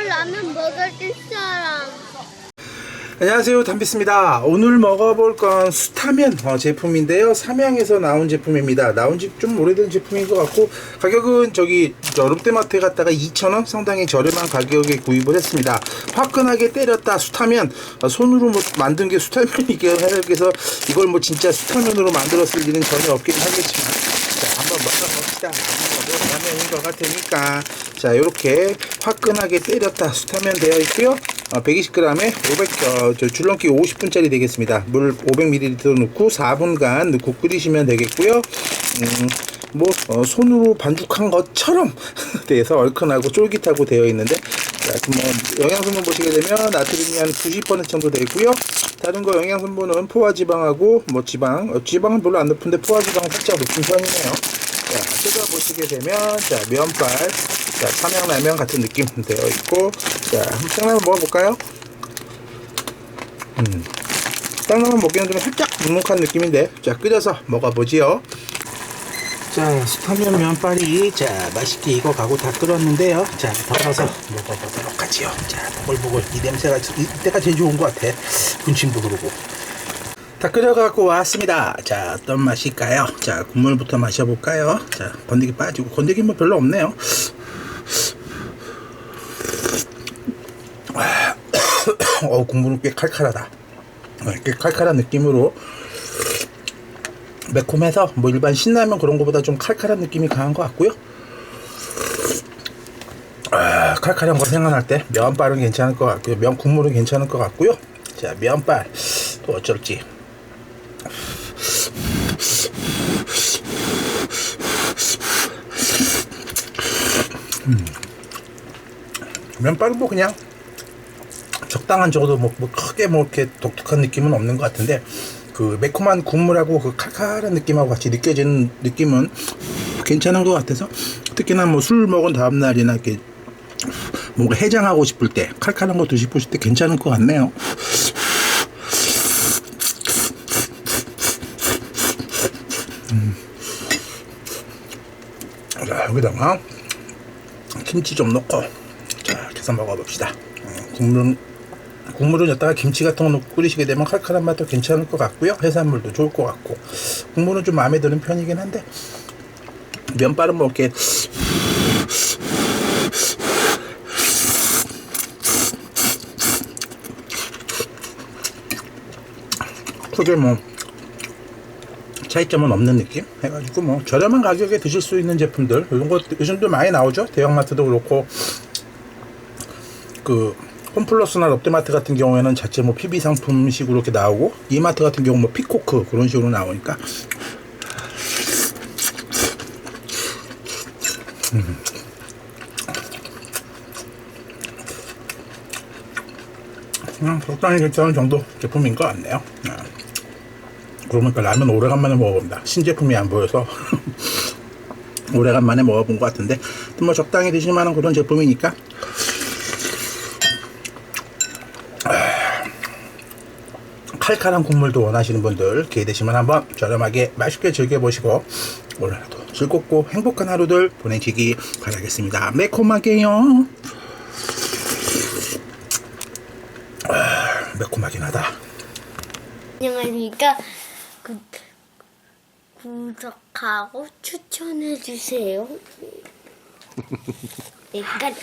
이걸 라면 먹어줄 사람. 안녕하세요 담비스입니다. 오늘 먹어볼 건 수타면 어, 제품인데요. 삼양에서 나온 제품입니다. 나온 지 좀 오래된 제품인 것 같고 가격은 저기 저 롯데마트에 갔다가 2,000원 상당히 저렴한 가격에 구입을 했습니다. 화끈하게 때렸다 수타면. 어, 손으로 뭐 만든 게 수타면이긴 해서 이걸 뭐 진짜 수타면으로 만들었을 일은 전혀 없긴 하겠지만 먹어봅시다 한번 라면인 것 같으니까 자 이렇게 화끈하게 때렸다 수타면 되어 있고요 어, 120g에 500, 어, 저 줄넘기 50분짜리 되겠습니다. 물 500ml 넣고 4분간 넣고 끓이시면 되겠고요. 음, 뭐 어, 손으로 반죽한 것처럼 돼서 얼큰하고 쫄깃하고 되어 있는데 자, 뭐 영양성분 보시게 되면 나트륨이 한 90% 정도 되고요. 다른 거 영양성분은 포화지방하고 뭐 지방, 어, 지방은 별로 안 높은데 포화지방은 살짝 높은 편이네요. 자, 뜯어보시게 되면, 자, 면발, 자, 삼양라면 같은 느낌 되어 있고, 자, 한번 생라면 먹어볼까요? 음, 생라면 먹기는 좀 살짝 눅눅한 느낌인데, 자, 끓여서 먹어보지요. 자, 수타면 면발이, 자, 맛있게 익어가고 다 끓었는데요. 자, 덜어서 먹어보도록 하지요. 자, 보글보글. 이 냄새가, 이때가 제일 좋은 것 같아. 군침도 그러고. 다 끓여갖고 왔습니다. 자, 어떤 맛일까요? 자, 국물부터 마셔볼까요? 자, 건더기 빠지고, 건더기 뭐 별로 없네요. 어, 국물은 꽤 칼칼하다. 어, 꽤 칼칼한 느낌으로 매콤해서 뭐 일반 신라면 그런 거보다 좀 칼칼한 느낌이 강한 것 같고요. 아, 칼칼한 거 생각날 때 면발은 괜찮을 것 같고요. 면 국물은 괜찮을 것 같고요. 자, 면발 또 어쩔지. 면발은 뭐 그냥 적당한 정도 뭐, 뭐 크게 뭐 이렇게 독특한 느낌은 없는 것 같은데 그 매콤한 국물하고 그 칼칼한 느낌하고 같이 느껴지는 느낌은 괜찮은 것 같아서 특히나 뭐 술 먹은 다음 날이나 이렇게 뭔가 해장하고 싶을 때 칼칼한 거 드시고 싶을 때 괜찮을 것 같네요. 음. 자 여기다가 김치 좀 넣고 자 해서 먹어봅시다. 음, 국물은 국물은 여기다가 김치 같은 거 끓이시게 되면 칼칼한 맛도 괜찮을 것 같고요. 해산물도 좋을 것 같고 국물은 좀 마음에 드는 편이긴 한데 면발은 뭐 이렇게 크게 뭐 차이점은 없는 느낌? 해가지고 뭐 저렴한 가격에 드실 수 있는 제품들 이런 거 요즘도 많이 나오죠? 대형마트도 그렇고. 그 홈플러스나 롯데마트 같은 경우에는 자체 뭐 PB 상품식으로 이렇게 나오고 이마트 같은 경우 뭐 피코크 그런 식으로 나오니까. 그냥 적당히 괜찮은 정도 제품인 것 같네요. 아. 그러니까 라면 오래간만에 먹어본다. 신제품이 안 보여서 오래간만에 먹어본 것 같은데 뭐 적당히 드실 만한 그런 제품이니까 칼칼한 국물도 원하시는 분들 기회 되시면 한번 저렴하게 맛있게 즐겨보시고 오늘도 즐겁고 행복한 하루들 보내시기 바라겠습니다. 매콤하게요. 아, 매콤하긴 하다. 안녕하십니까. 구, 구독하고 추천해주세요. 여기까지.